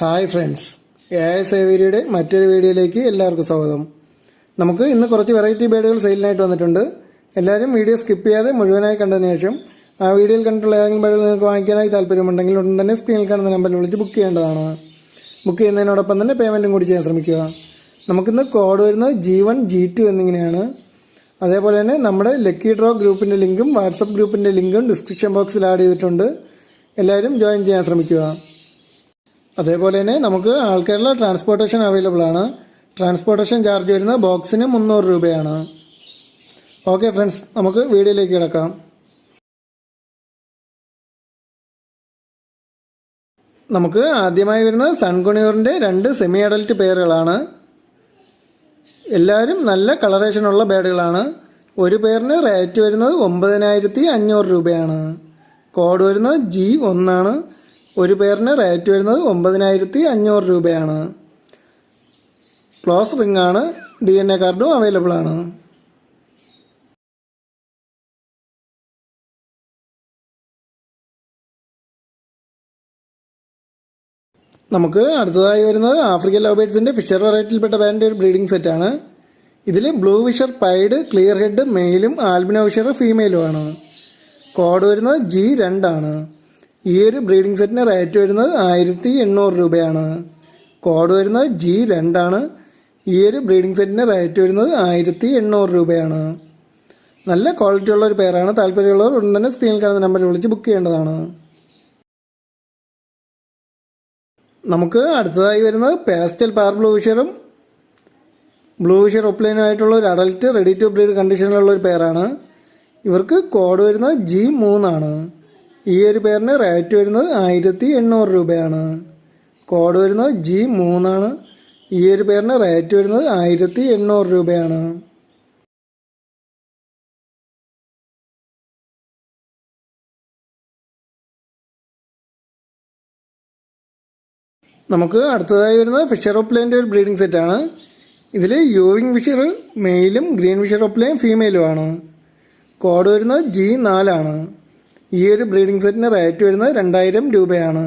Hi friends. A S ഏവേരിയുടെ മറ്റൊരു വീഡിയോയിലേക്ക് എല്ലാവർക്കും സ്വാഗതം. നമുക്ക് ഇന്ന് കുറച്ച് വെറൈറ്റി ബേഡുകൾ സെയിലിനായിട്ട് വന്നിട്ടുണ്ട്. എല്ലാവരും വീഡിയോ സ്കിപ്പ് ചെയ്യാതെ മുഴുവനായി കണ്ടതിന് ശേഷം ആ വീഡിയോയിൽ കണ്ടിട്ടുള്ള ഏതെങ്കിലും ബേഡുകൾ നിങ്ങൾക്ക് വാങ്ങിക്കാനായി താല്പര്യമുണ്ടെങ്കിൽ ഉടൻ തന്നെ സ്ക്രീനിൽ കാണുന്ന നമ്പറിൽ വിളിച്ച് ബുക്ക് ചെയ്യേണ്ടതാണ്. ബുക്ക് ചെയ്യുന്നതിനോടൊപ്പം തന്നെ പേയ്മെന്റും കൂടി ചെയ്യാൻ ശ്രമിക്കുക. നമുക്കിന്ന് കോഡ് വരുന്നത് ജി വൺ ജി ടു എന്നിങ്ങനെയാണ്. അതേപോലെ തന്നെ നമ്മുടെ ലക്കി ഡ്രോ ഗ്രൂപ്പിന്റെ ലിങ്കും വാട്സപ്പ് ഗ്രൂപ്പിന്റെ ലിങ്കും ഡിസ്ക്രിപ്ഷൻ ബോക്സിൽ ആഡ് ചെയ്തിട്ടുണ്ട്. എല്ലാവരും ജോയിൻ ചെയ്യാൻ ശ്രമിക്കുക. അതേപോലെ തന്നെ നമുക്ക് ആൾക്കാരുടെ ട്രാൻസ്പോർട്ടേഷൻ അവൈലബിൾ ആണ്. ട്രാൻസ്പോർട്ടേഷൻ ചാർജ് വരുന്നത് ബോക്സിന് മുന്നൂറ് രൂപയാണ്. ഓക്കെ ഫ്രണ്ട്സ് നമുക്ക് വീഡിയോയിലേക്ക് കിടക്കാം. നമുക്ക് ആദ്യമായി വരുന്നത് സൺകുണിയൂറിന്റെ രണ്ട് സെമി അഡൽറ്റ് പേറുകളാണ് എല്ലാവരും നല്ല കളറേഷനുള്ള ബേഡുകളാണ് ഒരു പേരിന് റേറ്റ് വരുന്നത് ഒമ്പതിനായിരത്തി അഞ്ഞൂറ് രൂപയാണ്. കോഡ് വരുന്നത് ജി ഒന്നാണ്. ഒരു പേരിന് റേറ്റ് വരുന്നത് ഒമ്പതിനായിരത്തി അഞ്ഞൂറ് രൂപയാണ്. ക്ലോസ് റിംഗ് ആണ് ഡി എൻ എ കാർഡും അവൈലബിൾ ആണ്. നമുക്ക് അടുത്തതായി വരുന്നത് ആഫ്രിക്കൻ ലോബേറ്റ്സിന്റെ ഫിഷർ വെറൈറ്റിയിൽപ്പെട്ട ബാൻഡ് ഒരു ബ്രീഡിംഗ് സെറ്റാണ് ഇതിൽ blue Fischer pied clear head മെയിലും ആൽബിനോ ഫിഷർ ഫീമെയിലുമാണ് കോഡ് വരുന്നത് ജി രണ്ടാണ് ഈ ഒരു ബ്രീഡിംഗ് സെറ്റിന് റേറ്റ് വരുന്നത് ആയിരത്തി എണ്ണൂറ് രൂപയാണ്. കോഡ് വരുന്നത് ജി രണ്ടാണ്. ഈ ഒരു ബ്രീഡിംഗ് സെറ്റിന് റേറ്റ് വരുന്നത് ആയിരത്തി എണ്ണൂറ് രൂപയാണ്. നല്ല ക്വാളിറ്റി ഉള്ള ഒരു പേരാണ് താല്പര്യമുള്ളവർ ഉടൻ തന്നെ സ്ക്രീനിൽ കാണുന്ന നമ്പറിൽ വിളിച്ച് ബുക്ക് ചെയ്യേണ്ടതാണ്. നമുക്ക് അടുത്തതായി വരുന്നത് പേസ്റ്റൽ പാർ ബ്ലൂ ഫിഷറും ബ്ലൂ ഫിഷർ ഒപ്ലൈനും ആയിട്ടുള്ള ഒരു അഡൽറ്റ് റെഡി ടു ബ്രീഡ് കണ്ടീഷനിലുള്ള ഒരു പേരാണ് ഇവർക്ക് കോഡ് വരുന്നത് ജി മൂന്നാണ്. ഈ ഒരു പേരിന് റേറ്റ് വരുന്നത് ആയിരത്തി എണ്ണൂറ് രൂപയാണ്. കോഡ് വരുന്നത് ജി മൂന്നാണ്. ഈ ഒരു പേരിന് റേറ്റ് വരുന്നത് ആയിരത്തി എണ്ണൂറ് രൂപയാണ്. നമുക്ക് അടുത്തതായി വരുന്നത് ഫിഷർ ഓപ്ലേന്റെ ഒരു ബ്രീഡിംഗ് സെറ്റാണ്. ഇതിൽ യൂവിങ് ഫിഷർ മെയിലും ഗ്രീൻ ഫിഷർ ഓപ്ലേയും ഫീമെയിലും ആണ്. കോഡ് വരുന്നത് ജി നാലാണ്. ഈ ഒരു ബ്രീഡിംഗ് സെറ്റിന് റേറ്റ് വരുന്നത് രണ്ടായിരം രൂപയാണ്.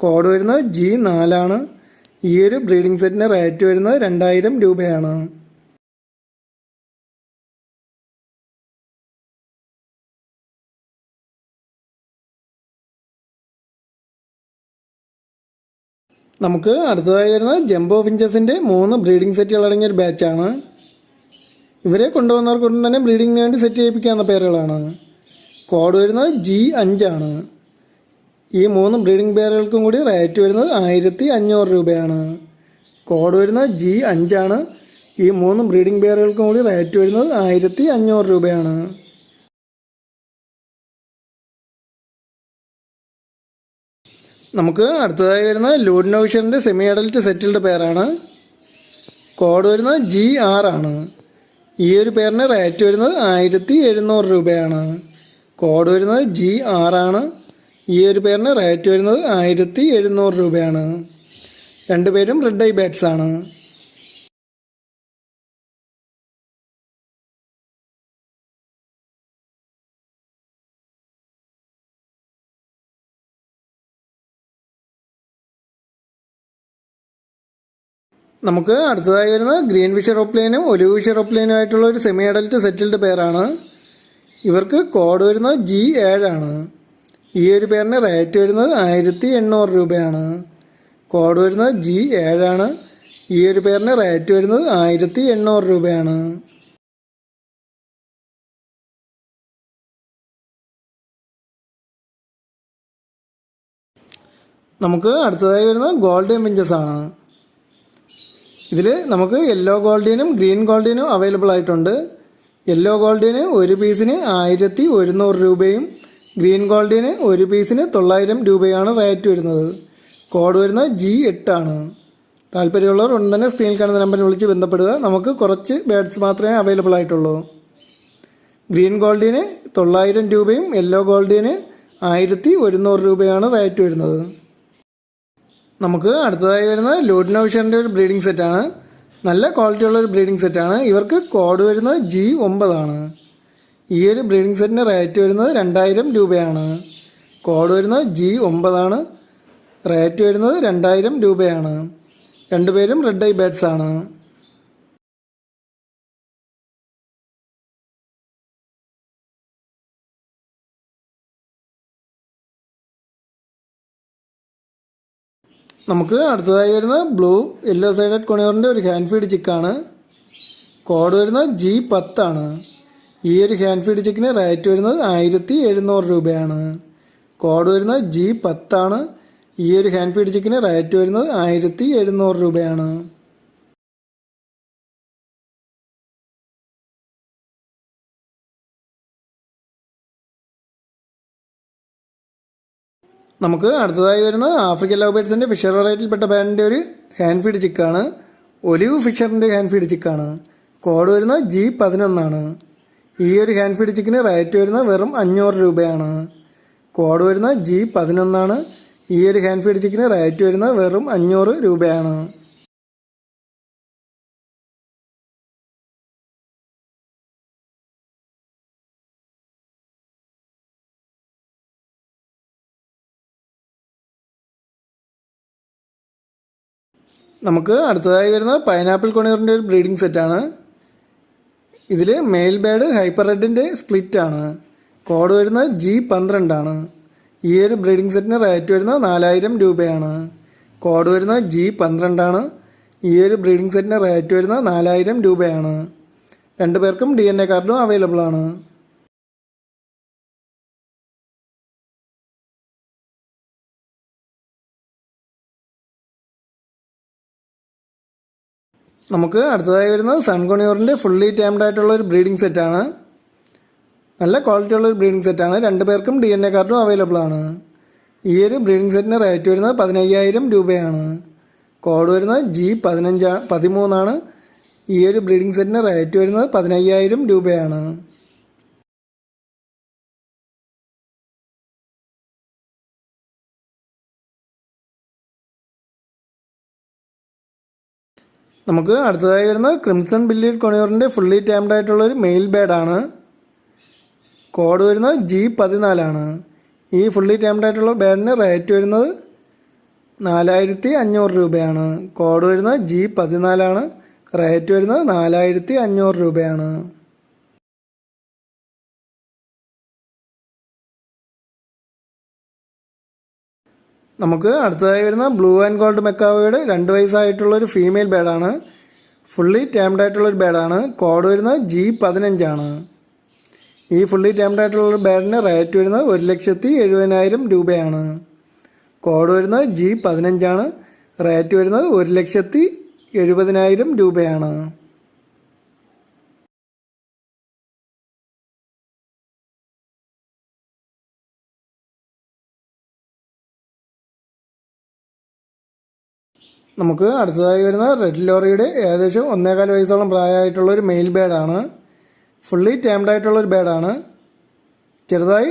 കോഡ് വരുന്നത് ജി നാലാണ്. ഈ ഒരു ബ്രീഡിംഗ് സെറ്റിന് റേറ്റ് വരുന്നത് രണ്ടായിരം രൂപയാണ്. നമുക്ക് അടുത്തതായി വരുന്ന ജംബോ ഫിഞ്ചസിന്റെ മൂന്ന് ബ്രീഡിംഗ് സെറ്റുകൾ അടങ്ങിയ ഒരു ബാച്ചാണ് ഇവരെ കൊണ്ടുവന്നവർക്കൊന്നും തന്നെ ബ്രീഡിങ്ങിന് വേണ്ടി സെറ്റ് ചെയ്യിപ്പിക്കാവുന്ന പേരുകളാണ്. കോഡ് വരുന്നത് ജി അഞ്ചാണ് ഈ മൂന്ന് ബ്രീഡിംഗ് പേരുകൾക്കും കൂടി റേറ്റ് വരുന്നത് ആയിരത്തി അഞ്ഞൂറ് രൂപയാണ്. കോഡ് വരുന്നത് ജി അഞ്ചാണ് ഈ മൂന്ന് ബ്രീഡിംഗ് പേരുകൾക്കും കൂടി റേറ്റ് വരുന്നത് ആയിരത്തി അഞ്ഞൂറ് രൂപയാണ്. നമുക്ക് അടുത്തതായി വരുന്നത് ലൂഡിനോവിഷറിന്റെ സെമി അഡൽറ്റ് സെറ്റിൽഡ് പേരാണ് കോഡ് വരുന്നത് ജി ആറാണ് ഈ ഒരു പേരിന് റേറ്റ് വരുന്നത് ആയിരത്തി എഴുന്നൂറ് രൂപയാണ്. കോഡ് വരുന്നത് ജി ആറാണ് ഈ ഒരു പേരിന് റേറ്റ് വരുന്നത് ആയിരത്തി എഴുന്നൂറ് രൂപയാണ്. രണ്ടുപേരും റെഡ് ഐ ബാറ്റ്സ് ആണ്. നമുക്ക് അടുത്തതായി വരുന്നത് ഗ്രീൻ ഫിഷർ ഓപ്ലൈനും ഒലിവ് ഫിഷർ ഓപ്ലൈനും ആയിട്ടുള്ള ഒരു സെമി അഡൽറ്റ് സെറ്റിൽഡ് പേരാണ് ഇവർക്ക് കോഡ് വരുന്നത് ജി ഏഴാണ് ഈ ഒരു പേരിന് റേറ്റ് വരുന്നത് ആയിരത്തി എണ്ണൂറ് രൂപയാണ്. കോഡ് വരുന്നത് ജി ഏഴാണ് ഈ ഒരു പേരിന് റേറ്റ് വരുന്നത് ആയിരത്തി എണ്ണൂറ് രൂപയാണ്. നമുക്ക് അടുത്തതായി വരുന്ന ഗോൾഡ് പിഞ്ചസ് ആണ്. ഇതിൽ നമുക്ക് യെല്ലോ ഗോൾഡിനും ഗ്രീൻ ഗോൾഡിനും അവൈലബിൾ ആയിട്ടുണ്ട്. യെല്ലോ ഗോൾഡിന് ഒരു പീസിന് ആയിരത്തി ഒരുന്നൂറ് രൂപയും ഗ്രീൻ ഗോൾഡിന് ഒരു പീസിന് തൊള്ളായിരം രൂപയാണ് റേറ്റ് വരുന്നത്. കോഡ് വരുന്നത് ജി എട്ടാണ് താല്പര്യമുള്ളവർ ഉടൻ തന്നെ സ്ക്രീനിൽ കാണുന്ന നമ്പറിൽ വിളിച്ച് ബന്ധപ്പെടുക. നമുക്ക് കുറച്ച് ബേഡ്സ് മാത്രമേ അവൈലബിൾ ആയിട്ടുള്ളൂ. ഗ്രീൻ ഗോൾഡിന് തൊള്ളായിരം രൂപയും യെല്ലോ ഗോൾഡിന് ആയിരത്തി ഒരുന്നൂറ് രൂപയാണ് റേറ്റ് വരുന്നത്. നമുക്ക് അടുത്തതായി വരുന്നത് ലൂഡിനോവിഷറിന്റെ ഒരു ബ്രീഡിംഗ് സെറ്റാണ് നല്ല ക്വാളിറ്റി ഉള്ള ഒരു ബ്രീഡിംഗ് സെറ്റാണ് ഇവർക്ക് കോഡ് വരുന്നത് ജി ഒമ്പതാണ് ഈ ഒരു ബ്രീഡിംഗ് സെറ്റിന് റേറ്റ് വരുന്നത് രണ്ടായിരം രൂപയാണ്. കോഡ് വരുന്നത് ജി ഒമ്പതാണ് റേറ്റ് വരുന്നത് രണ്ടായിരം രൂപയാണ്. രണ്ടുപേരും റെഡ് ഐ ബേഡ്സ് ആണ്. നമുക്ക് അടുത്തതായി വരുന്ന ബ്ലൂ യെല്ലോ സൈഡഡ് കൊണിയോറിന്റെ ഒരു ഹാൻഡ് ഫീഡ് ചിക്കാണ് കോഡ് വരുന്നത് ജി പത്താണ് ഈ ഒരു ഹാൻഡ് ഫീഡ് ചിക്കിന് റേറ്റ് വരുന്നത് ആയിരത്തി എഴുന്നൂറ് രൂപയാണ്. കോഡ് വരുന്നത് ജി പത്താണ് ഈ ഒരു ഹാൻഡ് ഫീഡ് ചിക്കിന് റേറ്റ് വരുന്നത് ആയിരത്തി എഴുന്നൂറ് രൂപയാണ്. നമുക്ക് അടുത്തതായി വരുന്ന ആഫ്രിക്കൻ ലവ് ബേഡ്സിന്റെ ഫിഷർ വെറൈറ്റിയിൽപ്പെട്ട ബാൻഡിന്റെ ഒരു ഹാൻഡ് ഫീഡ് ചിക്കാണ് ഒലിവ് ഫിഷറിന്റെ ഹാൻഡ് ഫീഡ് ചിക്കാണ് കോഡ് വരുന്ന ജി പതിനൊന്നാണ്. ഈ ഒരു ഹാൻഡ് ഫീഡ് ചിക്കിന് റേറ്റ് വരുന്ന വെറും അഞ്ഞൂറ് രൂപയാണ്. കോഡ് വരുന്ന ജി പതിനൊന്നാണ്. ഈ ഒരു ഹാൻഡ് ഫീഡ് ചിക്കിന് റേറ്റ് വരുന്ന വെറും അഞ്ഞൂറ് രൂപയാണ്. നമുക്ക് അടുത്തതായി വരുന്നത് പൈനാപ്പിൾ കൊണിയറിന്റെ ഒരു ബ്രീഡിംഗ് സെറ്റാണ് ഇതിൽ മെയിൽ ബേഡ് ഹൈപ്പർ റെഡിന്റെ സ്പ്ലിറ്റ് ആണ്. കോഡ് വരുന്നത് ജി പന്ത്രണ്ടാണ് ഈ ഒരു ബ്രീഡിംഗ് സെറ്റിന് റേറ്റ് വരുന്നത് നാലായിരം രൂപയാണ്. കോഡ് വരുന്നത് ജി പന്ത്രണ്ടാണ് ഈ ഒരു ബ്രീഡിംഗ് സെറ്റിന് റേറ്റ് വരുന്നത് നാലായിരം രൂപയാണ്. രണ്ടു പേർക്കും ഡി എൻ എ കാർഡും അവൈലബിൾ ആണ്. നമുക്ക് അടുത്തതായി വരുന്നത് സൺകോണിയോറിന്റെ ഫുള്ളി ടൈംഡ് ആയിട്ടുള്ള ഒരു ബ്രീഡിംഗ് സെറ്റാണ് നല്ല ക്വാളിറ്റി ഉള്ള ഒരു ബ്രീഡിംഗ് സെറ്റാണ് രണ്ട് പേർക്കും ഡി എൻ എ കാർഡും അവൈലബിൾ ആണ്. ഈ ഒരു ബ്രീഡിംഗ് സെറ്റിന് റേറ്റ് വരുന്നത് പതിനയ്യായിരം രൂപയാണ്. കോഡ് വരുന്നത് ജി പതിനഞ്ചാണ് പതിമൂന്നാണ്. ഈ ഒരു ബ്രീഡിംഗ് സെറ്റിന് റേറ്റ് വരുന്നത് പതിനയ്യായിരം രൂപയാണ്. നമുക്ക് അടുത്തതായി വരുന്നത് ക്രിംസൺ ബില്ലിഡ് കൊണിയോറിന്റെ ഫുള്ളി ടൈംഡ് ആയിട്ടുള്ള ഒരു മെയിൽ ബാഡാണ് കോഡ് വരുന്നത് ജി പതിനാലാണ് ഈ ഫുള്ളി ടൈംഡ് ആയിട്ടുള്ള ബാഡിന് റേറ്റ് വരുന്നത് നാലായിരത്തി അഞ്ഞൂറ് രൂപയാണ്. കോഡ് വരുന്നത് ജി പതിനാലാണ് റേറ്റ് വരുന്നത് നാലായിരത്തി അഞ്ഞൂറ് രൂപയാണ്. നമുക്ക് അടുത്തതായി വരുന്ന ബ്ലൂ ആൻഡ് ഗോൾഡ് മെക്കാവയുടെ രണ്ട് വയസ്സായിട്ടുള്ളൊരു ഫീമെയിൽ ബേഡാണ് ഫുള്ളി ടേംഡ് ആയിട്ടുള്ള ഒരു ബേഡാണ് കോഡ് വരുന്നത് ജി പതിനഞ്ചാണ് ഈ ഫുള്ളി ടേംഡ് ആയിട്ടുള്ള ബേഡിന് റേറ്റ് വരുന്നത് ഒരു ലക്ഷത്തി എഴുപതിനായിരം രൂപയാണ്. കോഡ് വരുന്നത് ജി പതിനഞ്ചാണ് റേറ്റ് വരുന്നത് ഒരു ലക്ഷത്തി എഴുപതിനായിരം രൂപയാണ്. നമുക്ക് അടുത്തതായി വരുന്ന റെഡ് ലോറിയുടെ ഏകദേശം ഒന്നേകാൽ വയസ്സോളം പ്രായമായിട്ടുള്ള ഒരു മെയിൽ ബേഡാണ് ഫുള്ളി ടൈംഡ് ആയിട്ടുള്ള ഒരു ബേഡാണ് ചെറുതായി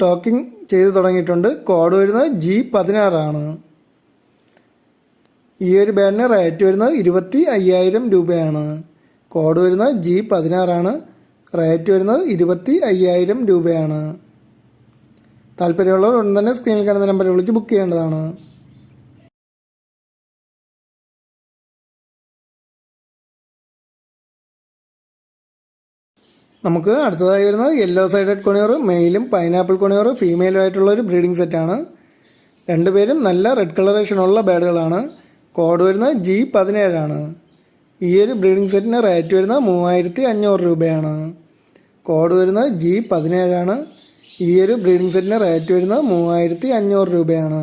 ടോക്കിംഗ് ചെയ്ത് തുടങ്ങിയിട്ടുണ്ട്. കോഡ് വരുന്നത് ജി പതിനാറാണ് ഈ ഒരു ബാഡിന് റേറ്റ് വരുന്നത് ഇരുപത്തി അയ്യായിരം രൂപയാണ്. കോഡ് വരുന്നത് ജി പതിനാറാണ് റേറ്റ് വരുന്നത് ഇരുപത്തി അയ്യായിരം രൂപയാണ്. താല്പര്യമുള്ളവർ ഉടൻ തന്നെ സ്ക്രീനിൽ കാണുന്ന നമ്പറിൽ വിളിച്ച് ബുക്ക് ചെയ്യേണ്ടതാണ്. നമുക്ക് അടുത്തതായി വരുന്നത് യെല്ലോ സൈഡഡ് കൊണിയർ മെയിലും പൈനാപ്പിൾ കൊണിയർ ഫീമെയിലുമായിട്ടുള്ള ഒരു ബ്രീഡിംഗ് സെറ്റാണ് രണ്ടുപേരും നല്ല റെഡ് കളറേഷനുള്ള ബേഡുകളാണ് കോഡ് വരുന്നത് ജി പതിനേഴാണ് ഈ ഒരു ബ്രീഡിംഗ് സെറ്റിന് റേറ്റ് വരുന്നത് മൂവായിരത്തി അഞ്ഞൂറ് രൂപയാണ്. കോഡ് വരുന്നത് ജി പതിനേഴാണ് ഈ ഒരു ബ്രീഡിംഗ് സെറ്റിന് റേറ്റ് വരുന്നത് മൂവായിരത്തി അഞ്ഞൂറ് രൂപയാണ്.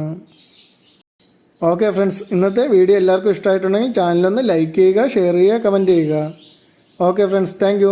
ഓക്കെ ഫ്രണ്ട്സ് ഇന്നത്തെ വീഡിയോ എല്ലാവർക്കും ഇഷ്ടമായിട്ടുണ്ടെങ്കിൽ ചാനലൊന്ന് ലൈക്ക് ചെയ്യുക ഷെയർ ചെയ്യുക കമന്റ് ചെയ്യുക. Okay friends thank